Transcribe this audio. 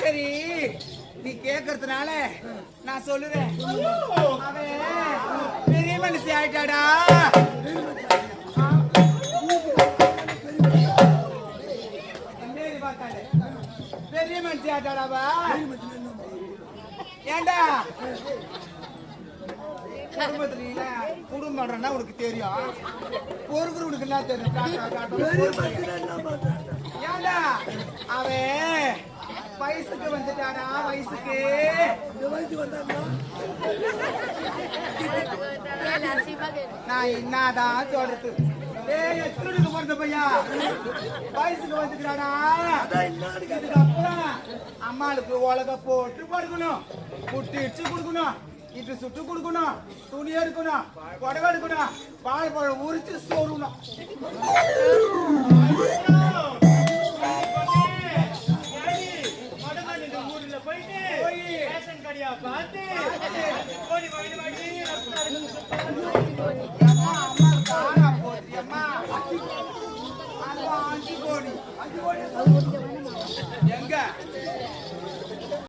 சரி நீ கேக்குறதுனால நான் சொல்லுறேன். அவன் பெரிய மனுஷி ஆயிட்டாடா. பெரிய மனுஷி ஆயிட்டாடா அவ? ஏண்டா? குடும்பத்துல இல்ல, குடும்பம்ன்றா உனக்கு தெரியும். பொறுப்பு உனக்கு என்ன தெரியும்? காட்டு, ஏண்டா? அவன் வயசுக்கு வந்துட்டானா வயசுக்கு. நான் என்னதான் சொல்றது? ஏய் எத்தனைக்கு பிறந்த பையன் வயசுக்கு வந்துக்கிறானா இதுக்கப்புறம் அம்மாளுக்கு உலக போட்டு படுக்கணும் புட்டு இடிச்சு கொடுக்கணும். இட்டு சுட்டு கொடுக்கணும். துணி எடுக்கணும். புடவை எடுக்கணும். பால் பழம் உரிச்சு சோறுணும் போய். பார்த்து எங்க?